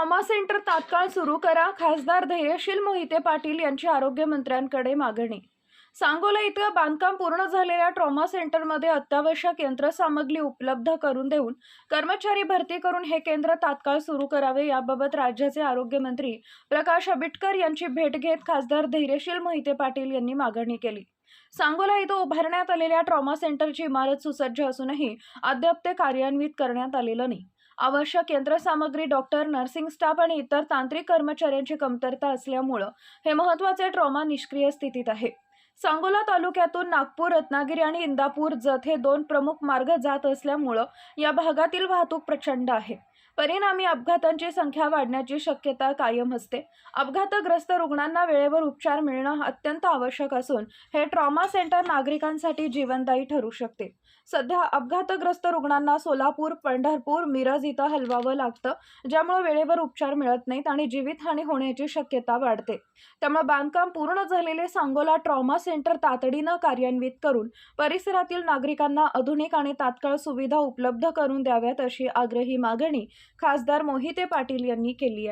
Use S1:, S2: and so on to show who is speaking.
S1: Trauma centre तात्काळ सुरू करा. खासदार धैर्यशील मोहिते पाटील यांची आरोग्यमंत्र्यांकडे मागणी. सांगोला इथं बांधकाम पूर्ण झालेल्या ट्रॉमा सेंटरमध्ये अत्यावश्यक यंत्रसामग्री उपलब्ध करून देऊन कर्मचारी भरती करून हे केंद्र तात्काळ सुरू करावे याबाबत राज्याचे आरोग्यमंत्री प्रकाश आंबेडकर यांची भेट घेत खासदार धैर्यशील मोहिते पाटील यांनी मागणी केली. सांगोला इथं उभारण्यात आलेल्या ट्रॉमा सेंटरची इमारत सुसज्ज असूनही अद्याप ते कार्यान्वित करण्यात आलेलं नाही. आवश्यक यंत्रसामग्री डॉक्टर नर्सिंग स्टाफ आणि इतर तांत्रिक कर्मचाऱ्यांची कमतरता असल्यामुळं हे महत्त्वाचे ट्रॉमा निष्क्रिय स्थितीत आहे. सांगोला तालुक्यातून नागपूर रत्नागिरी आणि इंदापूर जत हे दोन प्रमुख मार्ग जात असल्यामुळं या भागातील वाहतूक प्रचंड आहे. परिणामी अपघातांची संख्या वाढण्याची शक्यता कायम असते. अपघातग्रस्त रुग्णांना वेळेवर उपचार मिळणं अत्यंत आवश्यक असून हे ट्रॉमा सेंटर नागरिकांसाठी जीवनदायी ठरू शकते. सध्या अपघातग्रस्त रुग्णांना सोलापूर पंढरपूर मिरज इथं हलवावं लागतं ज्यामुळे वेळेवर उपचार मिळत नाहीत आणि जीवितहानी होण्याची शक्यता वाढते. त्यामुळे बांधकाम पूर्ण झालेले सांगोला ट्रॉमा सेंटर तातडीनं कार्यान्वित करून परिसरातील नागरिकांना आधुनिक आणि तात्काळ सुविधा उपलब्ध करून द्याव्यात अशी आग्रही मागणी खासदार मोहिते पाटील यांनी केली आहे.